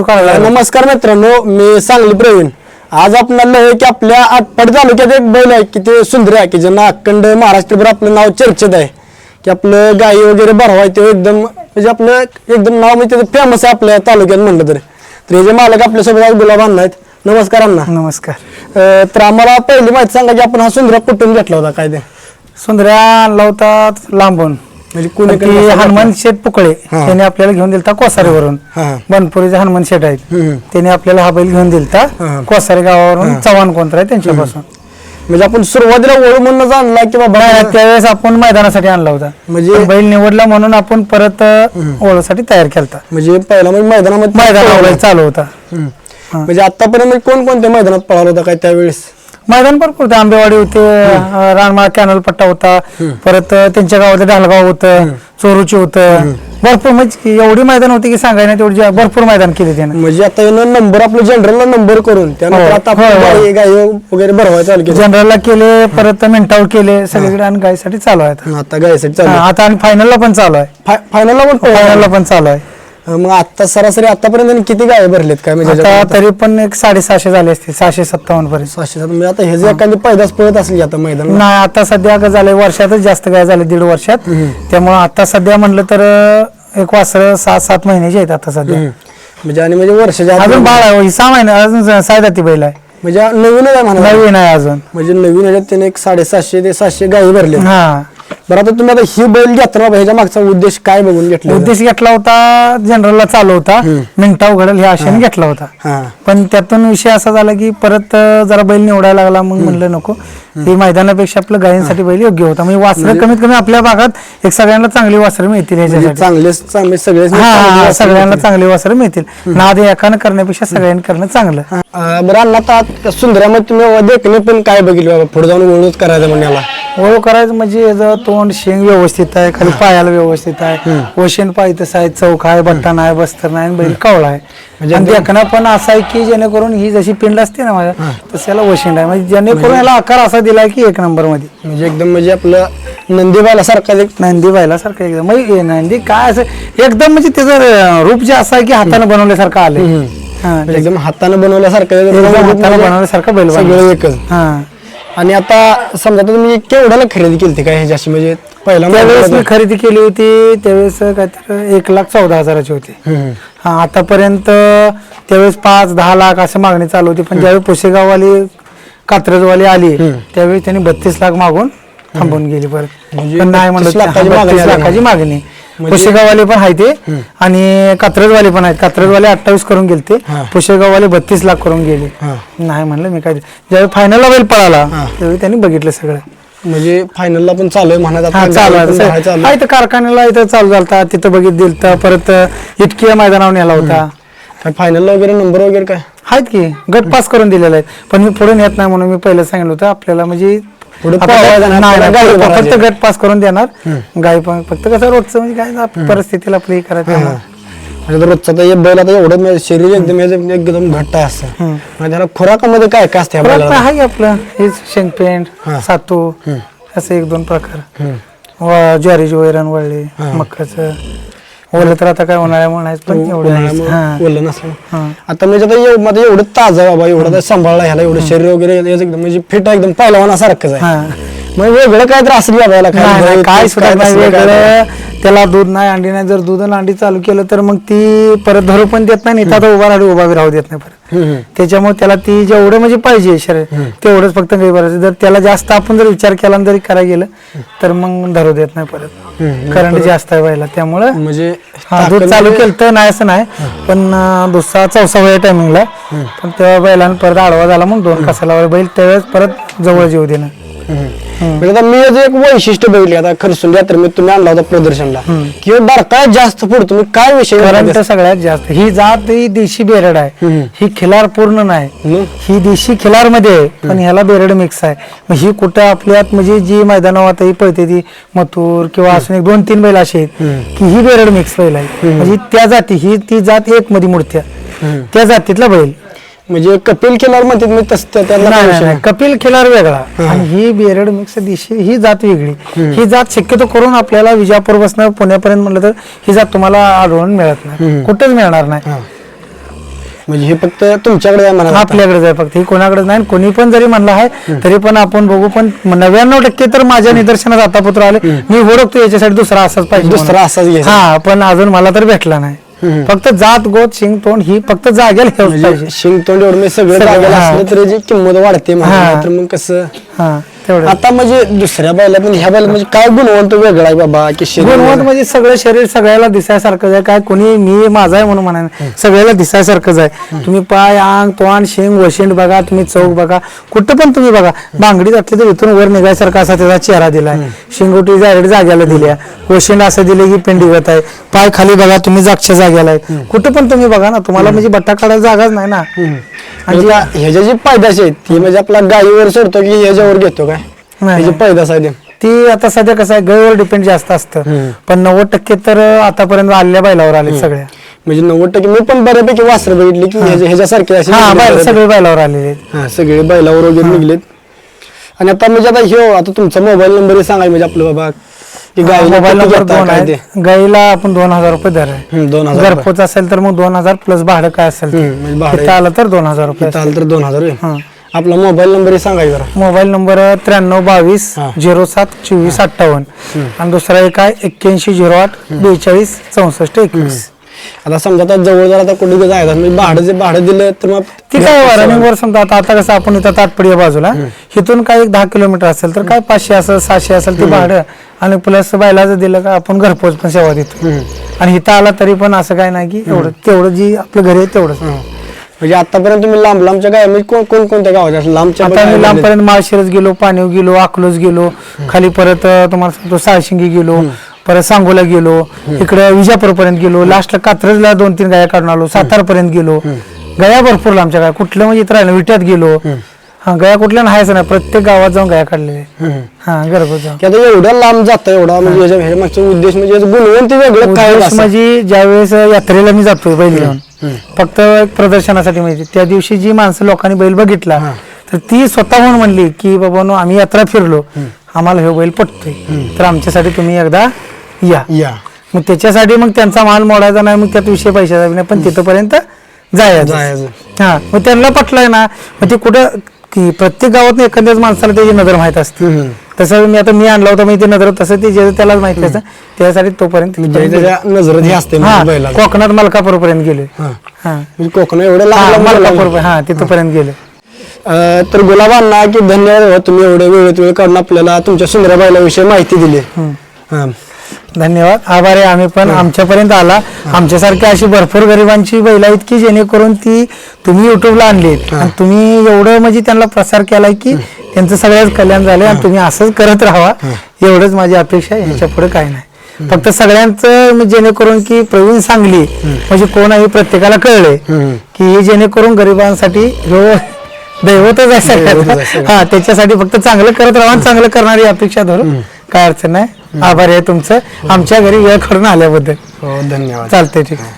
नमस्कार मित्रांनो मी सांगली प्रवीण. आज आपण आलो आहे की आपल्या आटपाडी तालुक्यात एक बैल आहे की ते सुंदर आहे की ज्यांना अखंड महाराष्ट्रभर आपलं नाव चर्चेत आहे. की आपलं गाई वगैरे भरवा आहे ते एकदम म्हणजे आपलं एकदम नाव म्हणजे फेमस आहे आपल्या तालुक्यात म्हणलं तर. तर हे जे मालक आपल्यासोबत आज गुलाब अण्णा आहेत. नमस्कार अण्णा. नमस्कार. तर आम्हाला पहिली माहिती सांगा की आपण हा सुंदर कुठून घेतला होता काय ते? सुंदर्या आणला होता लांबून. म्हणजे कुणी ती हनुमान शेठ पुकळे हा. त्याने आपल्याला घेऊन दिलता कोसारेवरून. हा. बनपुरीचे हनुमान शेठ आहेत. हम्म. त्याने आपल्याला हा बैल घेऊन दिलता. हा. कोसारे गावावरून चव्हाण कोणतं आहे त्यांच्यापासून. म्हणजे आपण सुरुवातीला ओळख म्हणून आणला की बाबा नाही, त्यावेळेस आपण मैदानासाठी आणला होता. म्हणजे- पण बैल निवडला म्हणून आपण परत ओळखसाठी तयार केलता. म्हणजे पहिला म्हणजे मैदानामध्ये मैदानावर चालू होता. हम्म. म्हणजे आतापर्यंत कोण कोणत्या मैदानात पळाला होता काय त्यावेळेस? मैदान भरपूर होते. आंबेवाडी होते रानमाळ कॅनल पट्टा होता. परत त्यांच्या गावात ढालगाव होतं चोरूची होतं. भरपूर म्हणजे एवढी मैदान होती की सांगायला तेवढी भरपूर मैदान केले त्यानं. म्हणजे आता यानं नंबर आपलं जनरलला नंबर करून त्यानंतर आता आपण गाई वगैरे भरवायला चालू केलं. जनरलला केले परत मिनटावर केले सगळीकडे आणि गायसाठी चालू आहे आता. गायसाठी चालू आता आणि फायनलला पण चालू आहे. फायनलला पण. फायनलला पण चालू आहे. मग आता सरासरी आतापर्यंत किती गाय भरलेत काय? म्हणजे आता? तरी पण एक साडेसहाशे झाले असतील सहाशे सत्तावन्न पर्यंत. सहाशे सात म्हणजे आता हे जे एखादी पैदास पळत असेल आता मैदान नाही आता सध्या काय झालंय वर्षातच जास्त काय झाले दीड वर्षात. त्यामुळे आता सध्या म्हणलं तर अं, एक वासर सात सात महिन्याची आहेत आता सध्या. म्हणजे आणि म्हणजे वर्षाच्या आत- अजून बाळ आहे सहा महिने अजून सायदाती बैल आहे. म्हणजे नवीन आहे म्हणा नवीन आहे अजून. म्हणजे नवीन ह्याच्यात त्याने एक साडेसातशे ते सातशे गायी भरले हा. बरं आता तुम्ही आता ही बैल बाबा ह्याच्या मागचा उद्देश काय बघून घेतला उद्देश घेतला होता जनरलला चालू होता मिनटाव घडल ह्या आशेने घेतला होता. हा. पण त्यातून विषय असा झाला की परत अं, जरा बैल निवडायला लागला मग म्हणलं नको. ही मैदानापेक्षा आपलं गायींसाठी बैल योग्य होता. म्हणजे वासरं कमीत कमी आपल्या भागात एक सगळ्यांना चांगली वासरं मिळतील म्हणजे ह्याच्यासाठी. चांगलेच चांगले सगळे हा, हा सगळ्यांना चांगली वासरं मिळतील. नाद एकानं करण्यापेक्षा सगळ्यांनी करणं चांगलं. अं, बरं अण्णा आता सुंदरामध्ये तुम्ही देखणे पण काय बघितलं बाबा? पुढे जाऊन ओळख करायचं म्हणाला ओळख करायचं म्हणजे याचं तोंड शेंग व्यवस्थित आहे खाली पायाला व्यवस्थित आहे. ओशन पाय तसं आहे चौक आहे बट्टा आहे बस्तर नाही आणि बैल कावळा आहे. आणि देखणा पण असा आहे की जेणेकरून ही जशी पिंड असते ना माझ्या तसं याला वशिंड आहे. म्हणजे जेणेकरून याला आकार असा दिलाय की एक नंबरमध्ये म्हणजे एकदम म्हणजे आपलं नंदीबाला सारखा एक नंदी सारखं एकदम. म्हणजे हे नंदी काय असं एकदम म्हणजे त्याचं रूप जे असं आहे की हाताने बनवल्यासारखं आले म्हणजे एकदम हातानं बनवल्यासारखं हाताने म्हणजे बनवल्यासारखं बैल बनवला. सगळं एकच. हा. आणि आता समजा आता तुम्ही केवढ्याला खरेदी केली काय ह्याच्याशी? म्हणजे पहिला त्यावेळेस मी खरेदी केली होती त्यावेळेस काहीतरी एक लाख चौदा हजाराची होती. हम्म. हा आतापर्यंत त्यावेळेस पाच दहा लाख असं मागणी चालू होती पण ज्यावेळी पुसेगाववाली कात्रजवाली आली त्यावेळी त्यांनी बत्तीस लाख मागून थांबून गेली परत. म्हणजे पण नाही 32 म्हणलं लाखाची मागणी 32 आली. लाखाची मागणी. म्हणजे- पुसेगाववाले पण आहे ते. आणि कात्रजवाले पण आहेत. कात्रजवाले अठ्ठावीस करून गेलते. हा. पुसेगाववाले बत्तीस लाख करून गेले. हा. नाही म्हणलं मी काय ज्यावेळी फायनलला बैल पळाला त्यावेळी त्यांनी बघितलं सगळं. म्हणजे फायनलला पण चालू आहे म्हणत हा चालू आहे. इथं कारखान्याला इथं चालू झालता. तिथं बघित दिलता परत इटकी मैदानावर नेला होता. काय फायनलला वगैरे नंबर वगैरे काय? आहेत की. गट पास करून दिलेले आहेत. पण मी पुढे नेत नाही म्हणून मी पहिलं सांगितलं होतं. आपल्याला म्हणजे पुढे आता पळवायला काय- जाणार, नाही, नाही, गाडी फक्त- भरायची. फक्त गट पास करून देणार. गाय पण फक्त कसं रोजचं म्हणजे काय आप- परिस्थितीला आपलं हे करायचं म्हणजे रोजचा तर हे बैल आता एवढं म्हणजे शरीर एकदम याचं एकदम घट्ट आहे असं. म्हणजे त्याला खुराकामध्ये काय काय असते या परत बैलाला? आहे आपलं. हेच शेंगपेंड हा. सातू असे एक दोन प्रकार. हम्म. व- ज्वारीची वैरण वळली मक्काचं. ओलं तर आता काय उन्हाळ्या म्हणायचं पण एवढं नाहीच. उन्हाळ्यामुळं हा. ओलं नसलं हा. आता म्हणजे आता एव- माझं एवढं ताजं आहे बाबा एवढं आता सांभाळला ह्याला एवढं शरीर वगैरे याचं एकदम म्हणजे फिट एकदम पहिलवानासारखंच आहे हा मग वेगळं काय तर असेल बाबा याला नाही, नाही, दही, काय तूप, सुद्धा नाही तसलं काय वेगळं त्याला दूध नाही अंडी नाही जर दूध आणि अंडी चालू केलं तर मग ती परत धरू पण देत नाही आता उभा राहू उभा बी राहू देत नाही परत. त्याच्यामुळे त्याला ती जेवढं म्हणजे पाहिजे शरीर तेवढंच फक्त काही भरायचं जर त्याला जास्त आपण जर विचार केला जरी करायला गेलं तर मग धरू देत नाही परत. करंट जास्त आहे व्हायला. त्यामुळं म्हणजे हा दूध चालू केलं तर नाही असं नाही. पण दुसरा चौसा वेळ टायमिंगला पण तेव्हा बैलानं परत आडवा झाला मग दोन कसाला बैल त्यावेळेस परत जवळ जेव देणं. हम्म. म्हणजे आता मी याचं एक वैशिष्ट्य बघितले आता खरसून यात्रेमध्ये तुम्ही आणला होता प्रदर्शनला. किंवा बारकाय जास्त पुढे तुम्ही काय विषय करंट सगळ्यात जास्त. ही जात ही देशी बेरड आहे. ही खिलार पूर्ण नाही. ही देशी खिलारमध्ये आहे पण ह्याला बेरड मिक्स आहे. मग ही कुठं आपल्यात म्हणजे जी मैदानावर आता ही पळते ती मथुर किंवा असून एक दोन तीन बैल असे आहेत की ही बेरड मिक्स बैल आहे. म्हणजे त्या जाती ही ती जात एक मध्ये मूर्त्या त्या जातीतला बैल. म्हणजे कपिल केल्यावर म्हणतात मी तस त्यातला नाही, नाही. कपिल खिलार वेगळा. आणि ही बेरड मिक्स देशी ही जात वेगळी. ही जात शक्यतो करून आपल्याला विजापूर बसणं पुण्यापर्यंत म्हणलं तर ही जात तुम्हाला आढळून मिळत नाही. कुठेच मिळणार नाही. म्हणजे हे फक्त तुमच्याकडे आहे म्हणा आपल्याकडे आहे फक्त. ही कोणाकडे नाही कोणी पण जरी म्हणलं आहे तरी पण आपण बघू. पण नव्याण्णव टक्के तर माझ्या निदर्शनात आता पुत्र आले मी ओळखतो याच्यासाठी दुसरा असाच पाहिजे दुसरा म्हणून. असाच घ्यायचा. हा पण अजून मला तर भेटला नाही. फक्त जात गोत शिंग तोंड ही फक्त जागेला म्हणजे शिंग तोंड एवढं सगळं जागेला. असलं तरी जी किंमत वाढते हा. मग कसं हा तेवढं. आता म्हणजे दुसऱ्या बैला पण ह्या बैला म्हणजे काय गुणवंत वेगळा आहे बाबा की शरीर गुणवंत म्हणजे सगळं शरीर सगळ्याला दिसायसारखंच आहे. काय कोणी मी माझा आहे म्हणून म्हणा सगळ्याला दिसायसारखंच आहे. तुम्ही पाय अंग तोंड शेंग वशिंड बघा तुम्ही चौक बघा. कुठं पण तुम्ही बघा. बांगडीत असली तर इथून वर निघायसारखा असा त्याचा चेहरा दिलाय. शिंगोटी जागेड जाग्याला दिल्या. वशिंड असं दिले की पेंडीगत आहे. पाय खाली बघा तुम्ही जागच्या जाग्याला आहे. कुठं पण तुम्ही बघा ना तुम्हाला म्हणजे बट्टा काढायला जागाच नाही ना. म्हणजे आता ह्याच्या जी आहे ती म्हणजे आपला गायीवर सोडतो की ह्याच्यावर घेतो काय? नाही, ह्याची पैदास आहे ते. ती आता सध्या कसं आहे गळीवर डिपेंड जास्त असतं. पण नव्वद टक्के तर आतापर्यंत आलेल्या बैलावर आले सगळ्या. म्हणजे नव्वद टक्के मी पण बऱ्यापैकी वासर बघितली की ह्याच्या- ह्याच्यासारखे असे हा निघले बैल बऱ्यापैकी. सगळे बैलावर आलेले आहेत. हा सगळे बैलावर वगैरे निघलेत. आणि आता म्हणजे आता ह्यो आता तुमचा मोबाईल नंबर सांगाय म्हणजे आपलं बाबा की गायीला मोबाईल किती नंबर घेता, दोन काय ते? आहे गाईला आपण दोन हजार रुपये दर आहे. हम्म, दोन हजार. घरपोच असेल तर मग दोन हजार प्लस भाडं काय असेल ते. हम्म, म्हणजे भाडं इथं आलं तर दोन हजार रुपये इथं आलं तर दोन हजार होईल. हा. आपला मोबाईल नंबर सांगाय जरा. मोबाईल नंबर त्र्याण्णव बावीस हा. झिरो सात चोवीस अठ्ठावन्न. आणि दुसरा एक आहे एक्क्याऐंशी झिरो आठ बेचाळीस चौसष्ट एकवीस. आता समजा आता जवळ जर आता कुठे जायचं म्हणजे भाडं जे भाडं दिलं तर मग ती काय रनिंग वर समजा आता आता कसं आपण इथं ताटपडी आहे बाजूला इथून काय एक दहा किलोमीटर असेल तर काय पाचशे असेल सहाशे असेल ते भाडं. आणि प्लस बैलाचं दिलं का आपण घरपोच पण सेवा देतो. आणि इथं आला तरी पण असं काय नाही की एवढं तेवढं जी आपलं घरी आहे तेवढंच. म्हणजे आतापर्यंत तुम्ही लांब लांबच्या गाय म्हणजे कोण कोण कोणत्या गावाच्या असं? लांबच्या आता गाया आम्ही लांबपर्यंत माळशिरस गेलो पाणीव गेलो अकलूज गेलो खाली परत अं, तुम्हाला सांगतो साळशिंगी गेलो परत सांगोला गेलो इकडे विजापूर पर्यंत गेलो लास्टला कात्रजला दोन तीन गाया काढून आलो सातारा पर्यंत गेलो गया भरपूर लांबच्या गाया कुठलं म्हणजे इथं राहिलं विट्यात गेलो. हा गया कुठल्या नाहीच नाही प्रत्येक गावात जाऊन गाया काढलेले हम्म. हा घरपोच जाऊन. की आता एवढ्या लांब जातं एवढा म्हणजे याच्या ह्याच्या मागचा उद्देश म्हणजे याचं गुणवंत वेगळं काय उद्देश असं? म्हणजे ज्यावेळेस यात्रेला मी जातोय बैल घेऊन. फक्त प्रदर्शनासाठी म्हणजे त्या दिवशी जी माणसं लोकांनी बैल बघितला तर ती स्वतःहून म्हणली की बाबा आम्ही यात्रा फिरलो. आम्हाला हे बैल पटतोय. तर आमच्यासाठी तुम्ही एकदा या. या. मग त्याच्यासाठी मग त्यांचा माल मोडायचा नाही मग त्यात विषय पैशाचा नाही पण तिथपर्यंत जायचं. हा. मग त्यांना पटलंय ना मग ते कुठं की प्रत्येक गावात एखाद्याच माणसाला त्याची नजर माहीत असते. तसं मी आता मी आणला होता मी ते नजर तसं ते जे त्यालाच माहिती असतं त्यासाठी तोपर्यंत म्हणजे नजरेत हे असते हा म्हणजे. कोकणात मलकापूर पर्यंत गेले. हा. म्हणजे कोकण एवढं लांब हा, लांब मलकापूर गेला. हा तिथपर्यंत गेले. अं, तर गुलाबांना की धन्यवाद हो, तुम्ही एवढे वेळेत वेळ काढून आपल्याला तुमच्या सुंदर बैलाविषयी माहिती दिली. हा. धन्यवाद आभार आहे आम्ही पण. आमच्यापर्यंत आला. आमच्यासारखी अशी भरपूर गरिबांची बैल आहेत की जेणेकरून ती तुम्ही युट्यूबला आणली आणि तुम्ही एवढं म्हणजे त्यांना प्रसार केलाय की त्यांचं सगळ्याच कल्याण झालंय आणि तुम्ही असंच करत राहावा. एवढंच माझी अपेक्षा आहे. याच्यापुढे काही नाही. फक्त सगळ्यांचं जेणेकरून की प्रवीण सांगली म्हणजे कोण आहे हे प्रत्येकाला कळलंय की हे जेणेकरून गरिबांसाठी दैवतच आहे सगळ्यात. हा त्याच्यासाठी फक्त चांगलं करत राहा आणि चांगलं करणारी अपेक्षा धरून काय अडचण नाही. आभार आहे तुमचं. आमच्या घरी वेळ करून आल्याबद्दल. हो धन्यवाद. चालतंय ठीक आहे.